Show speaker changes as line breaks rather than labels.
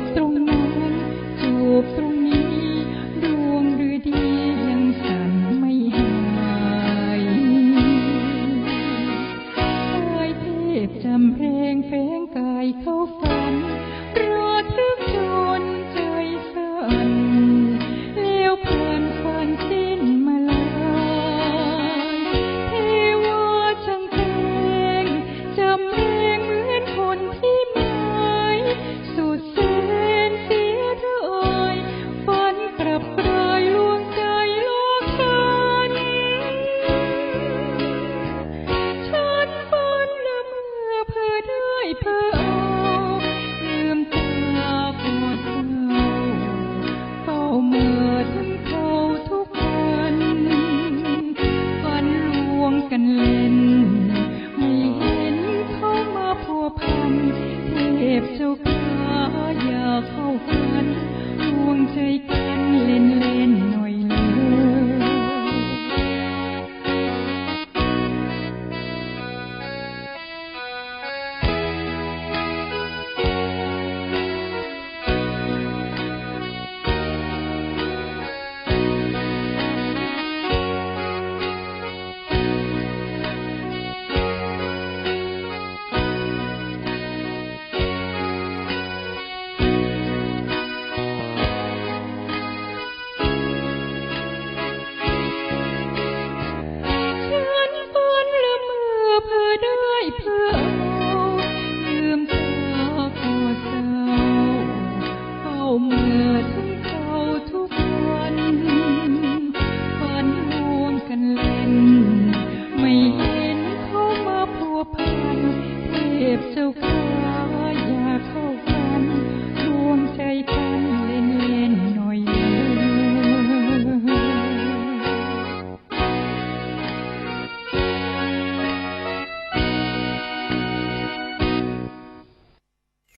บตรงนั้จูบตรงนี้ดวงฤดียังสั่นไม่หายชายเทพจำเพลงแฝงกายเข้าฟ้า so